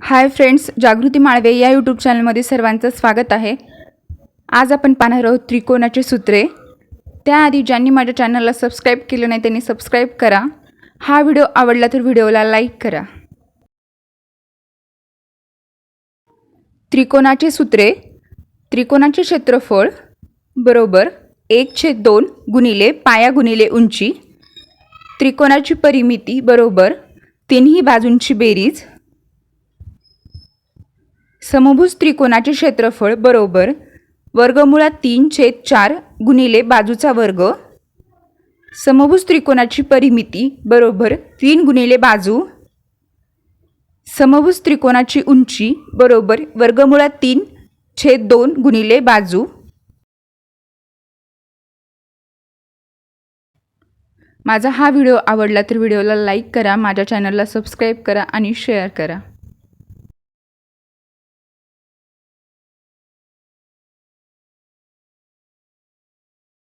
Hi friends जागृती माळवे या YouTube चॅनलमध्ये सर्वांचं स्वागत आहे. आज आपण पाहणार आहोत त्रिकोणाचे सूत्रे. त्याआधी ज्यांनी माझ्या चॅनलला सबस्क्राईब केलं नाही त्यांनी सबस्क्राईब करा. हा व्हिडिओ आवडला तर व्हिडिओला लाईक करा. त्रिकोणाचे सूत्रे. त्रिकोणाचे क्षेत्रफळ बरोबर एक छेद दोन गुणिले पाया गुणिले उंची. त्रिकोणाची परिमिती बरोबर तिन्ही बाजूंची बेरीज. समभुज त्रिकोणाचे क्षेत्रफळ बरोबर वर्गमुळात तीन छेद चार गुणिले बाजूचा वर्ग. समभुज त्रिकोणाची परिमिती बरोबर तीन गुणिले बाजू. समभुज त्रिकोणाची उंची बरोबर वर्गमुळात तीन छेद दोन गुणिले बाजू. माझा हा व्हिडिओ आवडला तर व्हिडिओला लाईक करा माझ्या चॅनलला सबस्क्राईब करा आणि शेअर करा.